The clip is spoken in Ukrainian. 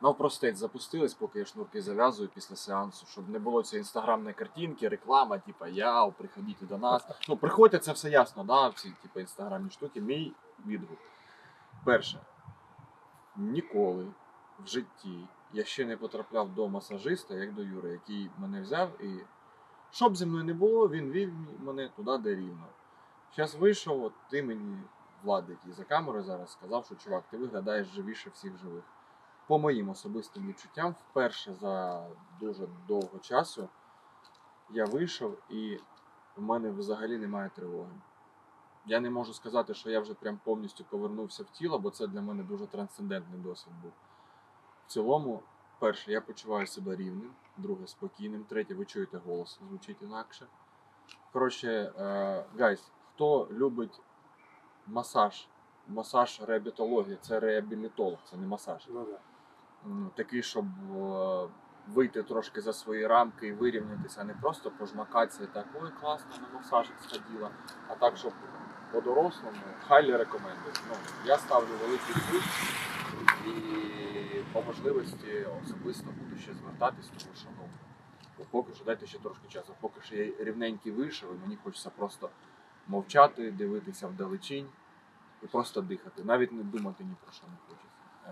навпростець запустились, поки я шнурки зав'язую після сеансу, щоб не було цієї інстаграмної картинки, реклама, типа яу, приходіть до нас. Ну, приходьте, це все ясно, да, всі типа інстаграмні штуки. Мій відгук. Перше, ніколи в житті я ще не потрапляв до масажиста, як до Юри, який мене взяв і. Що б зі мною не було, він вів мене туди, де рівно. Зараз вийшов, от ти мені, Влад, який за камерою зараз, сказав, що чувак, ти виглядаєш живіше всіх живих. По моїм особистим відчуттям, вперше за дуже довго часу я вийшов і в мене взагалі немає тривоги. Я не можу сказати, що я вже прям повністю повернувся в тіло, бо це для мене дуже трансцендентний досвід був. В цілому, перше, я почуваю себе рівним, друге спокійним, третє, ви чуєте голос, звучить інакше. Коротше, е, гайс, хто любить масаж, масаж реабілітології, це реабілітолог, це не масаж. Ну да. М, Такий, щоб е, вийти трошки за свої рамки і вирівнятися, а не просто пожмакатися так, ой, класно, на масажик сходила, а так, щоб по-дорослому, хайлі рекомендую. Ну, я ставлю великий плюс і по можливості особисто буду ще звертатись, тому що ну, поки що дайте ще трошки часу. Поки що я рівненький вийшов, і мені хочеться просто мовчати, дивитися вдалечінь і просто дихати. Навіть не думати ні про що не хочеться.